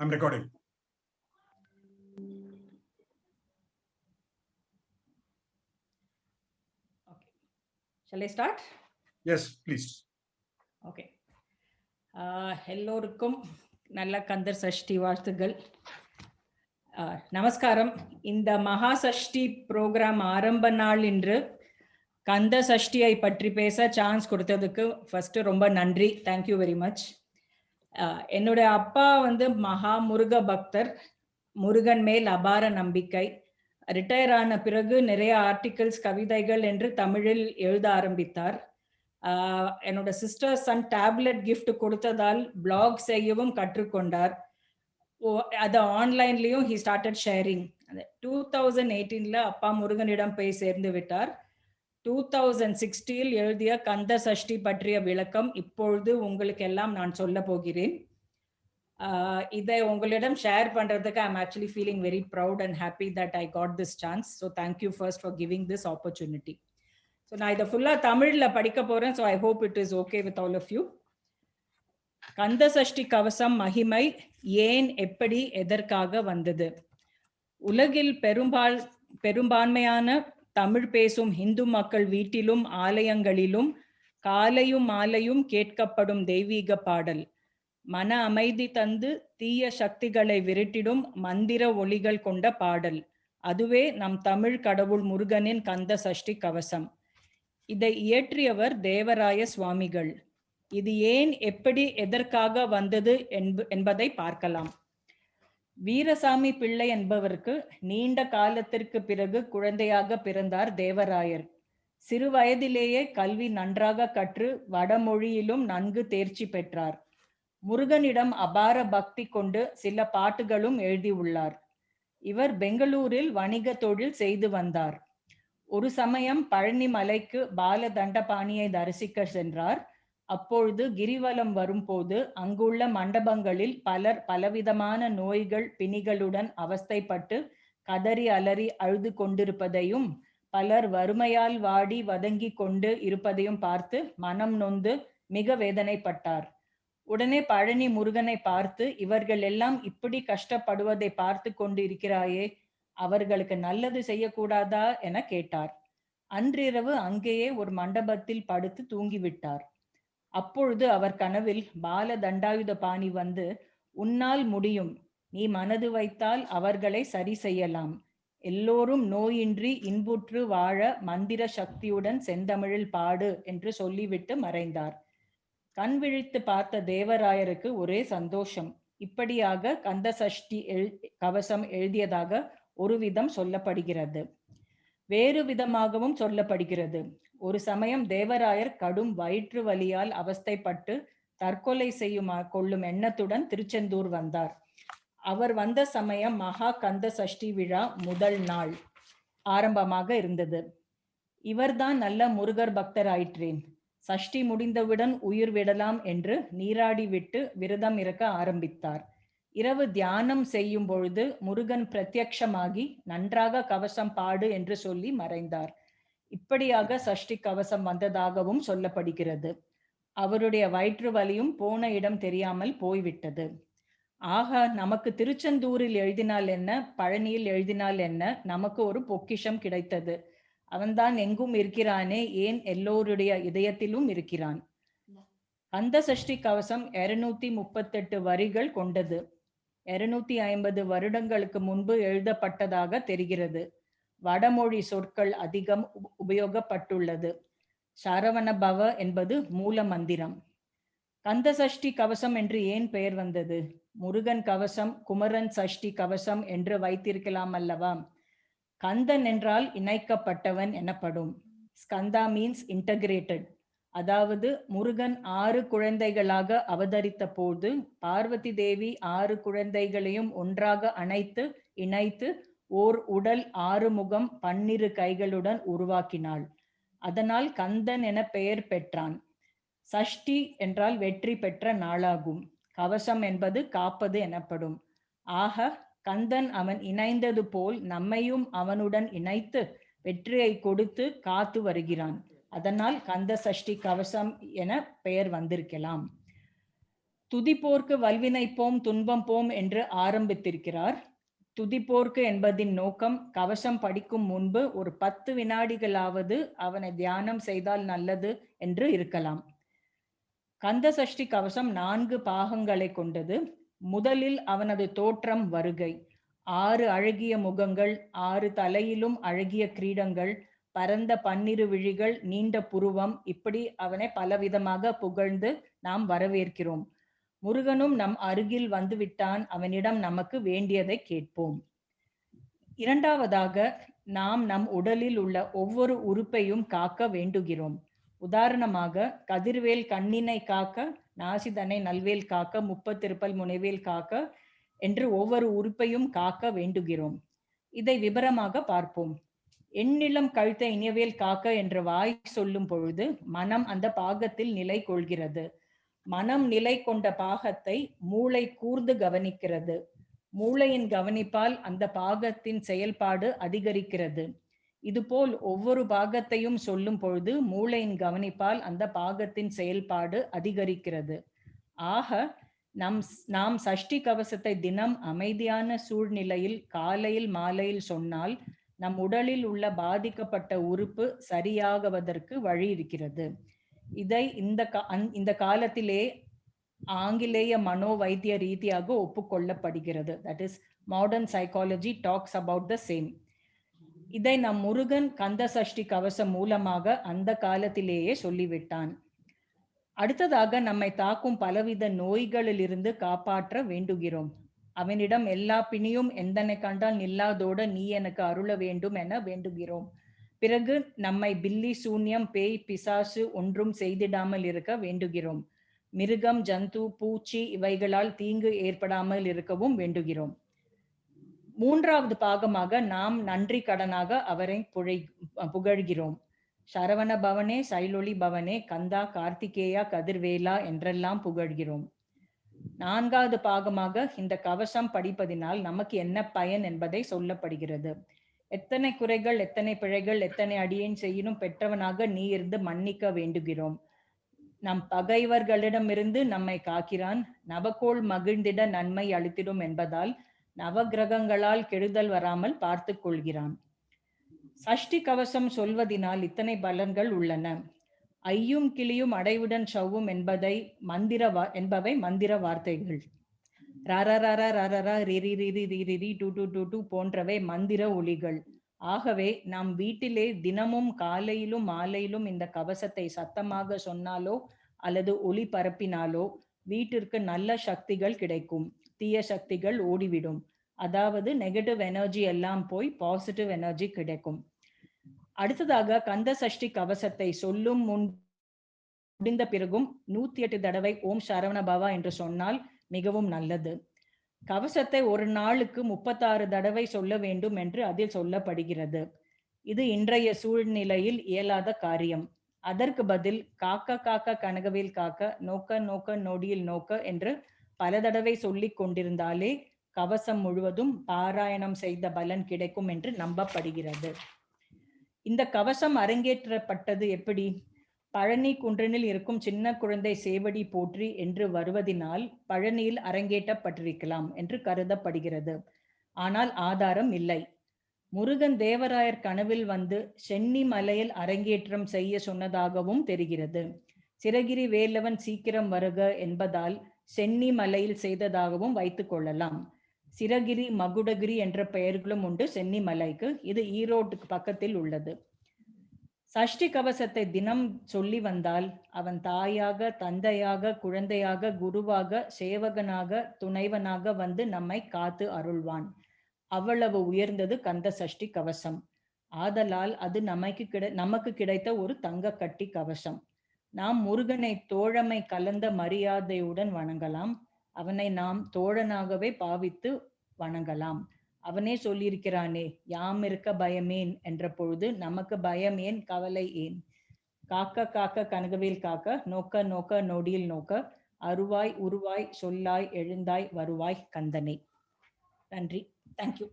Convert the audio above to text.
I'm recording. Okay. Shall I start? Yes, please. Okay எல்லோருக்கும் நல்ல கந்தர் சஷ்டி வாழ்த்துகள் ஆஹ், நமஸ்காரம் இந்த மகா சஷ்டி ப்ரோக்ராம் ஆரம்ப நாள் இன்று கந்த சஷ்டியை பற்றி பேச சான்ஸ் கொடுத்ததுக்கு ஃபர்ஸ்ட் ரொம்ப நன்றி தேங்க்யூ வெரி மச் என்னுடைய அப்பா வந்து மகா முருக பக்தர் முருகன் மேல் அபார நம்பிக்கை. ரிட்டையர் ஆன பிறகு நிறைய ஆர்டிகல்ஸ் கவிதைகள் என்று தமிழில் எழுத ஆரம்பித்தார். என்னோட சிஸ்டர் சன் டேப்லெட் கிஃப்ட் கொடுத்ததால் பிளாக் செய்யவும் கற்றுக்கொண்டார். ஓ அது ஆன்லைன்லயும் he started sharing two thousand எயிட்டீன்ல அப்பா முருகனிடம் போய் சேர்ந்து விட்டார். டூ தௌசண்ட் சிக்ஸ்டியில் எழுதிய கந்த சஷ்டி பற்றிய விளக்கம் இப்பொழுது உங்களுக்கு எல்லாம் நான் சொல்ல போகிறேன். இதை உங்களிடம் ஷேர் பண்றதுக்கு I am actually feeling very proud and happy that I got this chance so thank you first for giving this opportunity so நான் இதை ஃபுல்லாக தமிழில் படிக்க போகிறேன் so I hope it is okay with all of you Kanda Sashti Kavasam மகிமை ஏன் எப்படி எதற்காக வந்தது? உலகில் பெரும்பால் பெரும்பான்மையான தமிழ் பேசும் இந்து மக்கள் வீட்டிலும் ஆலயங்களிலும் காலையும் மாலையும் கேட்கப்படும் தெய்வீக பாடல். மன அமைதி தந்து தீய சக்திகளை விரட்டிடும் மந்திர ஒளிகள் கொண்ட பாடல். அதுவே நம் தமிழ் கடவுள் முருகனின் கந்த சஷ்டி கவசம். இதை இயற்றியவர் தேவராய சுவாமிகள். இது ஏன் எப்படி எதற்காக வந்தது என்பதை பார்க்கலாம். வீரசாமி பிள்ளை என்பவருக்கு நீண்ட காலத்திற்கு பிறகு குழந்தையாக பிறந்தார் தேவராயர். சிறு வயதிலேயே கல்வி நன்றாக கற்று வடமொழியிலும் நன்கு தேர்ச்சி பெற்றார். முருகனிடம் அபார பக்தி கொண்டு சில பாட்டுகளும் எழுதியுள்ளார் இவர் பெங்களூரில் வணிக தொழில் செய்து வந்தார். ஒரு சமயம் பழனி மலைக்கு பால தண்டபாணியை தரிசிக்க சென்றார். அப்பொழுது கிரிவலம் வரும்போது அங்குள்ள மண்டபங்களில் பலர் பலவிதமான நோய்கள் பிணிகளுடன் அவஸ்தைப்பட்டு கதறி அலறி அழுது கொண்டிருப்பதையும் பலர் வறுமையால் வாடி வதங்கி கொண்டு இருப்பதையும் பார்த்து மனம் நொந்து மிக வேதனைப்பட்டார். உடனே பழனி முருகனை பார்த்து இவர்கள் எல்லாம் இப்படி கஷ்டப்படுவதை பார்த்து கொண்டு இருக்கிறாயே அவர்களுக்கு நல்லது செய்யக்கூடாதா? என கேட்டார். அன்றிரவு அங்கேயே ஒரு மண்டபத்தில் படுத்து தூங்கிவிட்டார். அப்பொழுது அவர் கனவில் பால தண்டாயுத பாணி வந்து உன்னால் முடியும். நீ மனது வைத்தால் அவர்களை சரி செய்யலாம். எல்லோரும் நோயின்றி இன்புற்று வாழ மந்திர சக்தியுடன் செந்தமிழில் பாடு என்று சொல்லிவிட்டு மறைந்தார். கண் விழித்து பார்த்த தேவராயருக்கு ஒரே சந்தோஷம். இப்படியாக கந்த சஷ்டி எழு கவசம் எழுதியதாக ஒருவிதம் சொல்லப்படுகிறது. வேறு விதமாகவும் சொல்லப்படுகிறது. ஒரு சமயம் தேவராயர் கடும் வயிற்று வலியால் அவஸ்தைப்பட்டு தற்கொலை செய்யும் கொள்ளும் எண்ணத்துடன் திருச்செந்தூர் வந்தார். அவர் வந்த சமயம் மகா கந்த சஷ்டி விழா முதல் நாள் ஆரம்பமாக இருந்தது. இவர்தான் நல்ல முருகர் பக்தர் ஆயிற்றேன் சஷ்டி முடிந்தவுடன் உயிர் விடலாம் என்று நீராடி விட்டு விரதம் இருக்க ஆரம்பித்தார். இரவு தியானம் செய்யும் பொழுது முருகன் பிரத்யக்ஷமாகி நன்றாக கவசம் பாடு என்று சொல்லி மறைந்தார். இப்படியாக சஷ்டி கவசம் வந்ததாகவும் சொல்லப்படுகிறது. அவருடைய வயிற்று வலியும் போன இடம் தெரியாமல் போய்விட்டது. ஆக நமக்கு திருச்செந்தூரில் எழுதினால் என்ன பழனியில் எழுதினால் என்ன நமக்கு ஒரு பொக்கிஷம் கிடைத்தது. அவன்தான் எங்கும் இருக்கிறானே ஏன் எல்லோருடைய இதயத்திலும் இருக்கிறான்? அந்த சஷ்டி கவசம் இருநூத்தி முப்பத்தெட்டு வரிகள் கொண்டது. இருநூத்தி ஐம்பது வருடங்களுக்கு முன்பு எழுதப்பட்டதாக தெரிகிறது. வடமொழி சொற்கள் அதிகம் உபயோகப்பட்டுள்ளது. சரவண பவ என்பது மூல மந்திரம். கந்த சஷ்டி கவசம் என்று ஏன் பெயர் வந்தது? முருகன் கவசம் குமரன் சஷ்டி கவசம் என்று வைத்திருக்கலாம் அல்லவா? கந்தன் என்றால் இணைக்கப்பட்டவன் எனப்படும். ஸ்கந்தா மீன்ஸ் இன்டகிரேட்டட் அதாவது முருகன் ஆறு குழந்தைகளாக அவதரித்த போது பார்வதி தேவி ஆறு குழந்தைகளையும் ஒன்றாக அணைத்து இணைத்து ஓர் உடல் ஆறு முகம் பன்னிரு கைகளுடன் உருவாக்கினாள். அதனால் கந்தன் என பெயர் பெற்றான். சஷ்டி என்றால் வெற்றி பெற்ற நாளாகும். கவசம் என்பது காப்பது எனப்படும். ஆக கந்தன் அவன் இணைந்தது போல் நம்மையும் அவனுடன் இணைத்து வெற்றியை கொடுத்து காத்து வருகிறான். அதனால் கந்த சஷ்டி கவசம் என பெயர் வந்திருக்கலாம். துதிப்போர்க்கு வல்வினை போம் துன்பம் போம் என்று ஆரம்பித்திருக்கிறார். துதிப்போர்க்கு என்பதின் நோக்கம் கவசம் படிக்கும் முன்பு ஒரு பத்து வினாடிகளாவது அவனை தியானம் செய்தால் நல்லது என்று இருக்கலாம். கந்த சஷ்டி கவசம் நான்கு பாகங்களை கொண்டது. முதலில் அவனது தோற்றம் வருகை. ஆறு அழகிய முகங்கள் ஆறு தலையிலும் அழகிய கிரீடங்கள் பரந்த பன்னிரு விழிகள் நீண்ட புருவம் இப்படி அவனை பலவிதமாக புகழ்ந்து நாம் வரவேற்கிறோம். முருகனும் நம் அருகில் வந்துவிட்டான் அவனிடம் நமக்கு வேண்டியதை கேட்போம். இரண்டாவதாக நாம் நம் உடலில் உள்ள ஒவ்வொரு உறுப்பையும் காக்க வேண்டுகிறோம். உதாரணமாக கதிர்வேல் கண்ணினை காக்க நாசிதனை நல்வேல் காக்க முப்பத்திருப்பல் முனைவேல் காக்க என்று ஒவ்வொரு உறுப்பையும் காக்க வேண்டுகிறோம். இதை விபரமாக பார்ப்போம். எண்ணிலம் கழுத்த இனியவேல் காக்க என்ற வாய் சொல்லும் பொழுது மனம் அந்த பாகத்தில் நிலை கொள்கிறது. மனம் நிலை கொண்ட பாகத்தை மூளை கூர்ந்து கவனிக்கிறது. மூளையின் கவனிப்பால் அந்த பாகத்தின் செயல்பாடு அதிகரிக்கிறது. இதுபோல் ஒவ்வொரு பாகத்தையும் சொல்லும் பொழுது மூளையின் கவனிப்பால் அந்த பாகத்தின் செயல்பாடு அதிகரிக்கிறது. ஆக நம் நாம் சஷ்டி கவசத்தை தினம் அமைதியான சூழ்நிலையில் காலையில் மாலையில் சொன்னால் நம் உடலில் உள்ள பாதிக்கப்பட்ட உறுப்பு சரியாகுவதற்கு வழி இருக்கிறது. இதை இந்த இந்த காலத்திலே ஆங்கிலேய மனோவைத்திய ரீதியாக ஒப்புக்கொள்ளப்படுகிறது. That is modern psychology talks about the same இதை நம் முருகன் கந்த சஷ்டி கவசம் மூலமாக அந்த காலத்திலேயே சொல்லிவிட்டான். அடுத்ததாக நம்மை தாக்கும் பலவித நோய்களிலிருந்து காப்பாற்ற வேண்டுகிறோம். அவனிடம் எல்லா பிணியும் எந்தனை கண்டால் நில்லாதோட நீ எனக்கு அருள வேண்டும் என வேண்டுகிறோம். பிறகு நம்மை பில்லி சூன்யம் பேய் பிசாசு ஒன்றும் செய்திடாமல் இருக்க வேண்டுகிறோம். மிருகம் ஜந்து பூச்சி இவைகளால் தீங்கு ஏற்படாமல் இருக்கவும் வேண்டுகிறோம். மூன்றாவது பாகமாக நாம் நன்றி கடனாக அவரை புழை புகழ்கிறோம். சரவண பவனே சைலொளி பவனே கந்தா கார்த்திகேயா கதிர்வேலா என்றெல்லாம் புகழ்கிறோம். நான்காவது பாகமாக இந்த கவசம் படிப்பதினால் நமக்கு என்ன பயன் என்பதை சொல்லப்படுகிறது. எத்தனை குறைகள் எத்தனை பிழைகள் எத்தனை அடியேன் செய்யணும் பெற்றவனாக நீ இருந்து மன்னிக்க வேண்டுகிறோம். நம் பகைவர்களிடமிருந்து நம்மை காக்கிறான். நவகோள் மகிழ்ந்திட நன்மை அளித்திடும் என்பதால் நவகிரகங்களால் கெடுதல் வராமல் பார்த்து கொள்கிறான். சஷ்டி கவசம் சொல்வதினால் இத்தனை பலன்கள் உள்ளன. ஐயும் கிளியும் அடைவுடன் சவ்வும் என்பதை மந்திர என்பவை மந்திர வார்த்தைகள். ரரரர ரரரா ரிரி ரிரி ரிரி டூ டூ டூ டூ போன்றவை மந்திர ஒளிகள் ஆகவே நாம் வீட்டிலே தினமும் காலையிலும் மாலையிலும் இந்த கவசத்தை சத்தமாக சொன்னாலோ அல்லது ஒளி பரப்பினாலோ வீட்டிற்கு நல்ல சக்திகள் கிடைக்கும் தீய சக்திகள் ஓடிவிடும் அதாவது நெகட்டிவ் எனர்ஜி எல்லாம் போய் பாசிட்டிவ் எனர்ஜி கிடைக்கும் அடுத்ததாக கந்த சஷ்டி கவசத்தை சொல்லும் முன் முடிந்த பிறகும் நூத்தி எட்டு தடவை ஓம் சரவண பவா என்று சொன்னால் மிகவும் நல்லது. கவசத்தை ஒரு நாளுக்கு முப்பத்தாறு தடவை சொல்ல வேண்டும் என்று அதில் சொல்லப்படுகிறது. இது இன்றைய சூழ்நிலையில் இயலாத காரியம். அதற்கு பதில் காக்க காக்க கனகவில் காக்க நோக்க நோக்க நொடியில் நோக்க என்று பல தடவை சொல்லிக் கொண்டிருந்தாலே கவசம் முழுவதும் பாராயணம் செய்த பலன் கிடைக்கும் என்று நம்பப்படுகிறது. இந்த கவசம் அரங்கேற்றப்பட்டது எப்படி? பழனி குன்றனில் இருக்கும் சின்ன குழந்தை சேவடி போற்றி என்று வருவதினால் பழனியில் அரங்கேற்றப்பட்டிருக்கலாம் என்று கருதப்படுகிறது. ஆனால் ஆதாரம் இல்லை. முருகன் தேவராயர் கனவில் வந்து சென்னி மலையில் அரங்கேற்றம் செய்ய சொன்னதாகவும் தெரிகிறது. சிறகிரி வேலவன் சீக்கிரம் வருக என்பதால் சென்னி மலையில் செய்ததாகவும் வைத்துக் கொள்ளலாம். சிரகிரி மகுடகிரி என்ற பெயர்களும் உண்டு. சென்னி மலைக்கு இது ஈரோட்டுக்கு பக்கத்தில் உள்ளது. சஷ்டி கவசத்தை தினம் சொல்லி வந்தால் அவன் தாயாக தந்தையாக குழந்தையாக குருவாக சேவகனாக துணைவனாக வந்து நம்மை காத்து அருள்வான். அவ்வளவு உயர்ந்தது கந்த சஷ்டி கவசம். ஆதலால் அது நமக்கு கிடை நமக்கு கிடைத்த ஒரு தங்க கட்டி கவசம். நாம் முருகனை தோழமை கலந்த மரியாதையுடன் வணங்கலாம். அவனை நாம் தோழனாகவே பாவித்து வணங்கலாம். அவனே சொல்லியிருக்கிறானே யாம் இருக்க பயமேன் என்ற பொழுது நமக்கு பயம் ஏன்? கவலை ஏன்? காக்க காக்க கனகவேல் காக்க நோக்க நோக்க நொடியில் நோக்க அருவாய் உருவாய் சொல்லாய் எழுந்தாய் வருவாய் கந்தனே. நன்றி. தேங்க்யூ